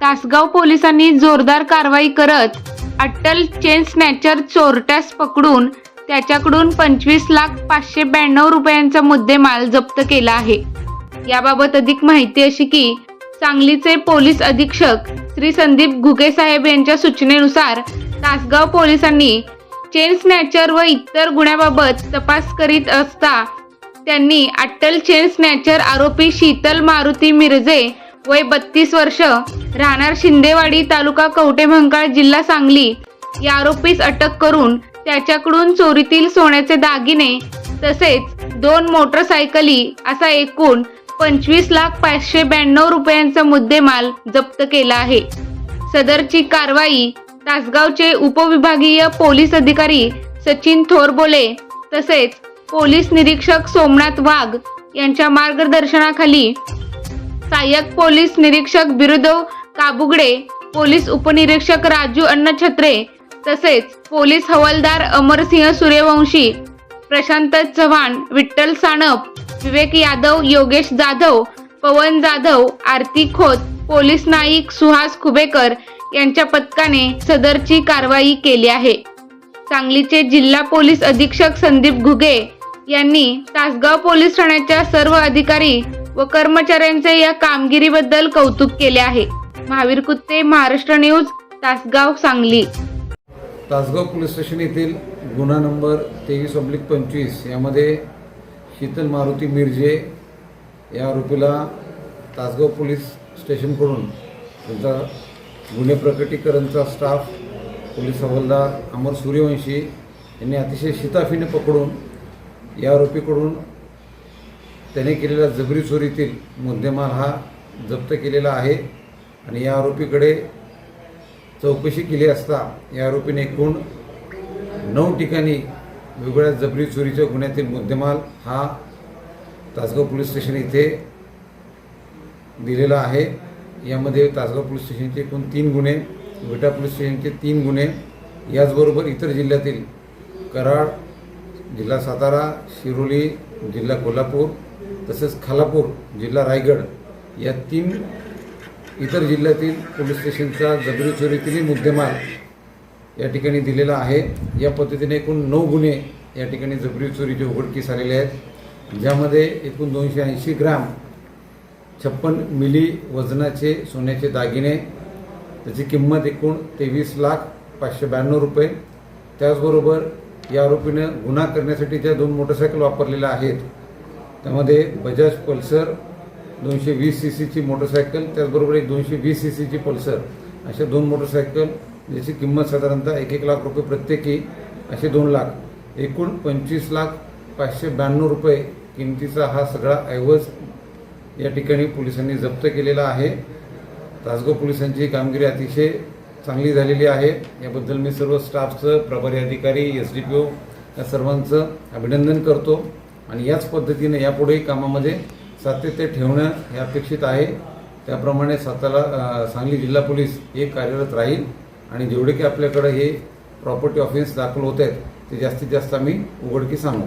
तासगाव पोलिसांनी जोरदार कारवाई करत अट्टल चेन स्नॅचर चोरट्यास पकडून त्याच्याकडून पंचवीस लाख पाचशे ब्याण्णव रुपयांचा मुद्देमाल जप्त केला आहे. याबाबत अधिक माहिती अशी की सांगलीचे पोलीस अधीक्षक श्री संदीप घुगे साहेब यांच्या सूचनेनुसार तासगाव पोलिसांनी चेन स्नॅचर व इतर गुन्ह्याबाबत तपास करीत असता त्यांनी अट्टल चेन स्नॅचर आरोपी शीतल मारुती मिरजे वय बत्तीस वर्ष राहणार शिंदेवाडी तालुका कवटेमंकाळ जिल्हा सांगली. या आरोपीस अटक करून त्याच्याकडून चोरीतील सोन्याचे दागिने तसेच दोन मोटरसायकली असा एकूण पंचवीस लाख पाचशे ब्याण्णव रुपयांचा मुद्देमाल जप्त केला आहे. सदरची कारवाई तासगावचे उपविभागीय पोलीस अधिकारी सचिन थोरबोले तसेच पोलीस निरीक्षक सोमनाथ वाघ यांच्या मार्गदर्शनाखाली सहाय्यक पोलीस निरीक्षक बिरुदो काबुगडे पोलीस उपनिरीक्षक राजू अन्नछत्रे तसेच पोलीस हवालदार अमरसिंह सूर्यवंशी प्रशांत चव्हाण विठ्ठल साणप विवेक यादव योगेश जाधव पवन जाधव आरती खोत पोलीस नाईक सुहास खुबेकर यांच्या पथकाने सदरची कारवाई केली आहे. सांगलीचे जिल्हा पोलीस अधीक्षक संदीप घुगे यांनी तासगाव पोलीस ठाण्याच्या सर्व अधिकारी व कर्मचाऱ्यांचे या कामगिरीबद्दल कौतुक केले आहे. Mahavir Kutte Maharashtra news Tasgaon Sangli. Tasgaon police station येथील गुन्हा नंबर तेवीस ऑब्लिक पंचवीस यामध्ये शीतल मारुती मिरजे या आरोपीला तासगाव पोलीस स्टेशनकडून त्यांचा गुन्हे प्रकटीकरणचा स्टाफ पोलीस हवालदार अमर सूर्यवंशी यांनी अतिशय शिताफीने पकडून या आरोपीकडून त्याने केलेल्या जबरी चोरीतील मुद्देमाल हा जप्त केलेला आहे आणि या आरोपीकडे चौकशी केली असता या आरोपीने एकूण नऊ ठिकाणी वेगवेगळ्या जबरी चोरीच्या गुन्ह्यातील मुद्देमाल हा तासगाव पोलीस स्टेशन इथे दिलेला आहे. यामध्ये तासगाव पोलीस स्टेशनचे एकूण तीन गुन्हे विटा पोलीस स्टेशनचे तीन गुन्हे याचबरोबर इतर जिल्ह्यातील कराड जिल्हा सातारा शिरोली जिल्हा कोल्हापूर तसेच खालापूर जिल्हा रायगड या तीन इतर जिल्ह्यातील पोलीस स्टेशनचा जबरी चोरीतीलही मुद्देमाल या ठिकाणी दिलेला आहे. या पद्धतीने एकूण नऊ गुन्हे या ठिकाणी जबरी चोरीचे उघडकीस आलेले आहेत. ज्यामध्ये एकूण दोनशे ऐंशी ग्राम छप्पन मिली वजनाचे सोन्याचे दागिने त्याची किंमत एकूण तेवीस लाख पाचशे ब्याण्णव रुपये. त्याचबरोबर या आरोपीनं गुन्हा करण्यासाठी ज्या दोन मोटरसायकल वापरलेल्या आहेत त्यामध्ये बजाज पल्सर दोनशे वीस सी सीची मोटरसायकल त्याचबरोबर एक दोनशे वीस सी सीची पल्सर. अशा दोन मोटरसायकल ज्याची किंमत साधारणतः एक एक लाख रुपये प्रत्येकी असे दोन लाख. एकूण पंचवीस लाख पाचशे ब्याण्णव रुपये किमतीचा हा सगळा ऐवज या ठिकाणी पोलिसांनी जप्त केलेला आहे. तासगाव पोलिसांची ही कामगिरी अतिशय चांगली झालेली आहे. याबद्दल मी सर्व स्टाफचं प्रभारी अधिकारी एस डी पी ओ या सर्वांचं अभिनंदन करतो. आणि याच पद्धतीने यापुढेही कामामध्ये सातत्य ठेवणं हे अपेक्षित आहे. त्याप्रमाणे सातारा सांगली जिल्हा पोलीस हे कार्यरत राहील आणि जेवढे की आपल्याकडे हे प्रॉपर्टी ऑफेन्स दाखल होत आहेत ते जास्तीत जास्त आम्ही उघडकीस आणू.